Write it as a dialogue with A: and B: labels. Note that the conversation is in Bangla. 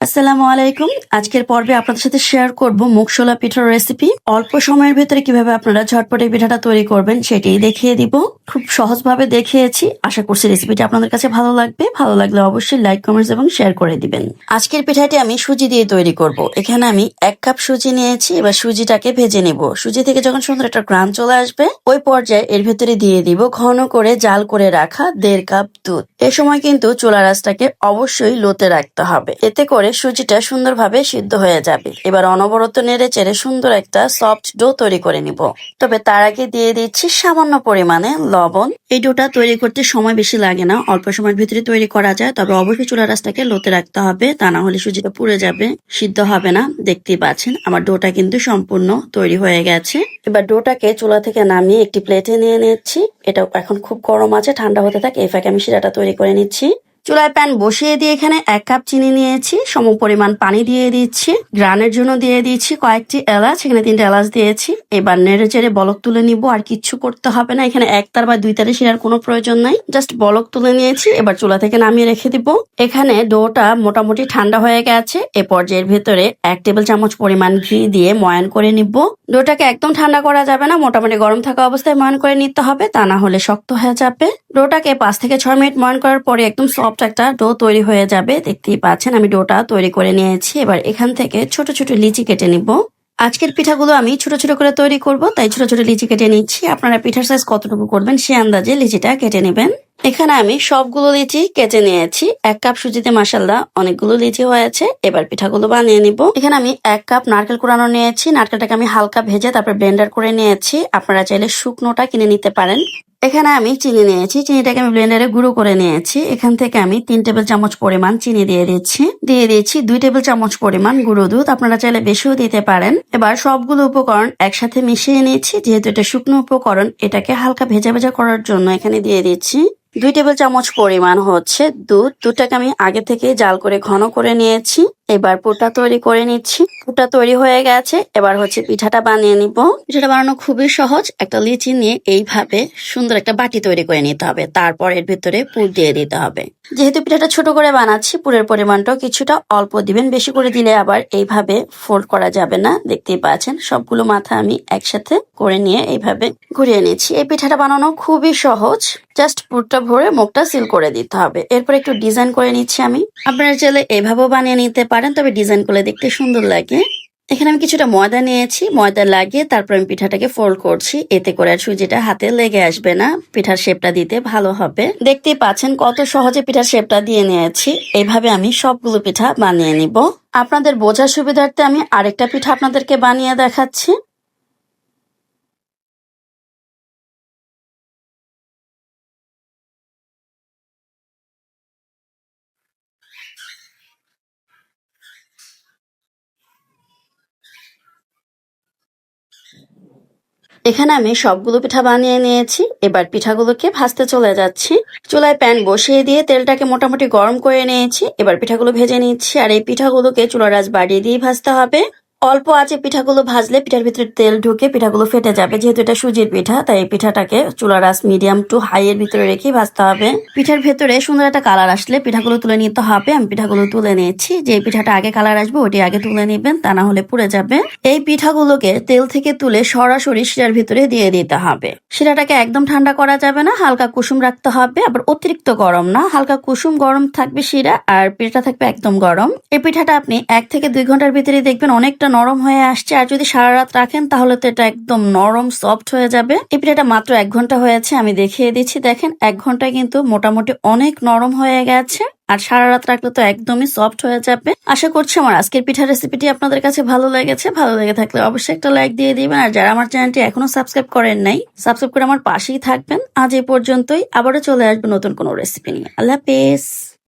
A: আসসালামু আলাইকুম। আজকের পর্বে আপনাদের সাথে শেয়ার করব মুগশোলা পিঠার রেসিপি অল্প সময়ের ভেতরে কীভাবে আপনারা ঝটপটে পিঠাটা তৈরি করবেন সেটাই দেখিয়ে দিব। খুব সহজভাবে দেখিয়েছি। আশা করছি রেসিপিটা আপনাদের কাছে ভালো লাগবে। ভালো লাগলে অবশ্যই লাইক কমেন্টস এবং শেয়ার করে দিবেন। আজকের পিঠাটি আমি সুজি দিয়ে তৈরি করব। এখানে আমি এক কাপ সুজি নিয়েছি। এবার সুজিটাকে ভেজে নেব। সুজি থেকে যখন সুন্দর একটা গ্রান চলে আসবে, ওই পর্যায়ে এর ভেতরে দিয়ে দিব ঘন করে জাল করে রাখা দেড় কাপ দুধ। এ সময় কিন্তু চুলা রাসটাকে অবশ্যই লোতে রাখতে হবে। এতে করে সুজিটা সুন্দরভাবে সিদ্ধ হয়ে যাবে। এবার অনবরত নেড়ে চেড়ে সুন্দর একটা সফট ডো তৈরি করে নিব। তবে তার আগে দিয়ে দিচ্ছি সামান্য পরিমাণে লবণ। এই ডোটা তৈরি করতে সময় বেশি লাগে না। অল্প সময়ের ভিতরে তৈরি করা যায়। তবে অবশ্যই চুলা রাসটাকে লোতে রাখতে হবে। তা না হলে সুজিটা পুড়ে যাবে, সিদ্ধ হবে না। দেখতেই পাচ্ছেন, আমার ডোটা কিন্তু সম্পূর্ণ তৈরি হয়ে গেছে। এবার ডোটাকে চুলা থেকে নামিয়ে একটি প্লেটে নিয়ে নিচ্ছি। এটা এখন খুব গরম আছে, ঠান্ডা হতে থাকে, এই ফাঁকে আমি শিরাটা তৈরি করে নিচ্ছি। চুলায় প্যান বসিয়ে দিয়ে এখানে এক কাপ চিনি নিয়েছি, সম পরিমাণ পানি দিয়ে দিচ্ছি গ্রানের জন্য দিয়ে দিচ্ছি কয়েকটি এলাচ, এখানে তিনটে এলাচ দিয়েছি। এবার নেড়ে চেড়ে বলক তুলে নিব, আর কিচ্ছু করতে হবে না, এখানে এক তার বা দুই তারে শিরার কোনো প্রয়োজন নাই। জাস্ট বলক তুলে নিয়েছি, এবার চুলা থেকে নামিয়ে রেখে দিব। এখানে ডোটা মোটামুটি ঠান্ডা হয়ে গেছে, এ পর্যায়ের ভেতরে এক টেবিল চামচ পরিমাণ ঘি দিয়ে ময়ান করে নিব। ডোটাকে একদম ঠান্ডা করা যাবে না, মোটামুটি গরম থাকা অবস্থায় ময়ান করে নিতে হবে, তা না হলে শক্ত হয়ে যাবে। ডোটাকে পাঁচ থেকে ছয় মিনিট ময়ান করার পরে একদম সফট একটা ডো তৈরি হয়ে যাবে, দেখতেই পাচ্ছেন আমি ডোটা তৈরি করে নিয়েছি। এবার এখান থেকে ছোট ছোট লিচি কেটে নিব। আজকের পিঠাগুলো আমি ছোট ছোট করে তৈরি করব, তাই ছোট ছোট লিচি কেটে নিচ্ছি। আপনারা পিঠার সাইজ কতটুকু করবেন সে আন্দাজে লিচিটা কেটে নেবেন। এখানে আমি সবগুলো লিচি কেটে নিয়েছি। এক কাপ সুজিতে মাসাল্লাহ অনেকগুলো লিচি হয়েছে। এবার পিঠাগুলো বানিয়ে নিব। এখানে আমি এক কাপ নারকেল কুড়ানো নিয়েছি। নারকেলটাকে আমি হালকা ভেজে তারপর ব্লেন্ডার করে নিয়েছি। আপনারা চাইলে শুকনোটা কিনে নিতে পারেন। এখানে আমি চিনি নিয়েছি। চিনিটাকে আমি ব্লেন্ডারে গুঁড়ো করে নিয়েছি। এখান থেকে আমি তিন টেবিল চামচ পরিমাণ চিনি দিয়ে দিচ্ছি। দিয়ে দিচ্ছি দুই টেবিল চামচ পরিমাণ গুঁড়ো দুধ। আপনারা চাইলে বেশিও দিতে পারেন। এবার সবগুলো উপকরণ একসাথে মিশিয়ে নিয়েছি। যেহেতু এটা শুকনো উপকরণ, এটাকে হালকা ভেজা ভেজা করার জন্য এখানে দিয়ে দিচ্ছি। দুই টেবিল চামচ পরিমাণ হচ্ছে দুধ। দুধটাকে আমি আগে থেকে জাল করে ঘন করে নিয়েছি। এবার পুরটা তৈরি করে নিচ্ছি। পুরটা তৈরি হয়ে গেছে। এবার হচ্ছে পিঠাটা বানিয়ে নিব। পিঠাটা বানানো খুবই সহজ। একটা লিচি নিয়ে এইভাবে সুন্দর একটা বাটি তৈরি করে নিতে হবে। তারপর এর ভিতরে পুর দিয়ে দিতে হবে। যেহেতু পিঠাটা ছোট করে বানাচ্ছি, পুরের পরিমাণটাও কিছুটা অল্প দিবেন। বেশি করে দিলে আবার এইভাবে ফোল্ড করা যাবে না। দেখতেই পাচ্ছেন, সবগুলো মাথা আমি একসাথে করে নিয়ে এইভাবে ঘুরিয়ে নিচ্ছি। এই পিঠাটা বানানো খুবই সহজ। জাস্ট পুরটা ভরে মুখটা সিল করে দিতে হবে। এরপর একটু ডিজাইন করে নিচ্ছি আমি। আপনারা চাইলে এইভাবেও বানিয়ে নিতে পারেন। তবে ডিজাইন করলে দেখতে সুন্দর লাগে। এখানে আমি কিছুটা ময়দা নিয়েছি, ময়দা লাগিয়ে তারপর আমি পিঠাটাকে ফোল্ড করছি। এতে করে আর সুজিটা হাতে লেগে আসবে না, পিঠার শেপটা দিতে ভালো হবে। দেখতেই পাচ্ছেন কত সহজে পিঠার শেপটা দিয়ে নিয়েছি। এইভাবে আমি সবগুলো পিঠা বানিয়ে নিব। আপনাদের বোঝার সুবিধার্থে আমি আরেকটা পিঠা আপনাদেরকে বানিয়ে দেখাচ্ছি। এখানে আমি সবগুলো পিঠা বানিয়ে নিয়েছি। এবার পিঠাগুলোকে ভাজতে চলে যাচ্ছি। চুলায় প্যান বসিয়ে দিয়ে তেলটাকে মোটামুটি গরম করে নিয়েছি। এবার পিঠাগুলো ভেজে নিচ্ছি। আর এই পিঠাগুলোকে চুলার আজ বাড়িয়ে দিয়ে ভাজতে হবে। অল্প আছে পিঠাগুলো ভাজলে পিঠার ভিতরে তেল ঢুকে পিঠাগুলো ফেটে যাবে। যেহেতু এটা সুজির পিঠা, তাই পিঠাটাকে চুলার আঁচ মিডিয়াম টু হাই এর ভিতরে রেখে ভাজতে হবে। পিঠার ভেতরে সুন্দর একটা কালার আসলে পিঠাগুলো তুলে নিতে হবে। আমি পিঠাগুলো তুলে নিয়েছি। যে পিঠাটা আগে কালার আসবে, ওটি আগে তুলে নেবেন, তা না হলে পুড়ে যাবে। এই পিঠাগুলোকে তেল থেকে তুলে সরাসরি শিরার ভিতরে দিয়ে দিতে হবে। শিরাটাকে একদম ঠান্ডা করা যাবে না, হালকা কুসুম রাখতে হবে, আবার অতিরিক্ত গরম না। হালকা কুসুম গরম থাকবে শিরা, আর পিঠা থাকবে একদম গরম। এই পিঠাটা আপনি এক থেকে দুই ঘণ্টার ভিতরে দেখবেন অনেকটা নরম হয়ে আসছে, আর যদি সারা রাত রাখেন, তাহলে তো এটা একদম নরম সফট হয়ে যাবে। এই পিঠাটা মাত্র এক ঘণ্টা হয়েছে, আমি দেখিয়ে দিচ্ছি। দেখেন, এক ঘন্টায় কিন্তু মোটামুটি অনেক নরম হয়ে গেছে, আর সারা রাত রাখলে তো একদমই সফট হয়ে যাবে। আশা করছি আমার আজকের পিঠা রেসিপিটি আপনাদের কাছে ভালো লেগেছে। ভালো লেগে থাকলে অবশ্যই একটা লাইক দিয়ে দিবেন, আর যারা আমার চ্যানেলটি এখনও সাবস্ক্রাইব করেন নাই সাবস্ক্রাইব করে আমার পাশেই থাকবেন। আজ এই পর্যন্তই, আবারও চলে আসবে নতুন কোনো রেসিপি নিয়ে। আল্লাহ হাফেজ।